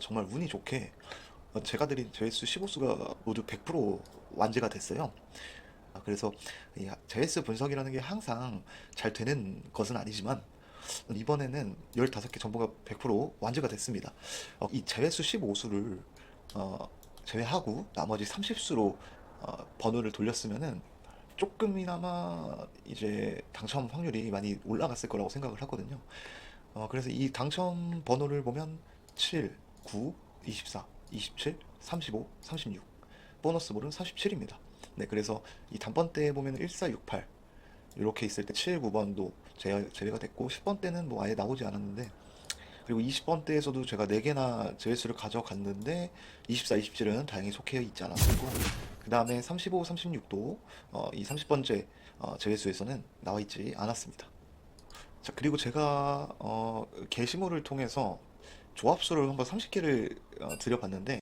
정말 운이 좋게 어, 제가 드린 제외수 15수가 모두 100% 완제가 됐어요. 아, 그래서 이 제외수 분석이라는 게 항상 잘 되는 것은 아니지만 이번에는 15개 정보가 100% 완제가 됐습니다. 어, 이 제외수 15수를 어, 제외하고 나머지 30수로 어, 번호를 돌렸으면은 조금이나마 이제 당첨 확률이 많이 올라갔을 거라고 생각을 하거든요. 어, 그래서 이 당첨 번호를 보면 7, 9, 24, 27, 35, 36. 보너스 볼은 47입니다. 네, 그래서 이 단번 때 보면 1468 이렇게 있을 때 7, 9번도 제외, 제외 가 됐고 10번 때는 뭐 아예 나오지 않았는데 그리고 20번 때에서도 제가 4개나 제외수를 가져갔는데 24, 27은 다행히 속해 있지 않았고 그 다음에 35, 36도 어, 이 30번째 어, 제외수에서는 나와 있지 않았습니다. 자, 그리고 제가 어, 게시물을 통해서 조합수를 한번 30개를 어, 드려봤는데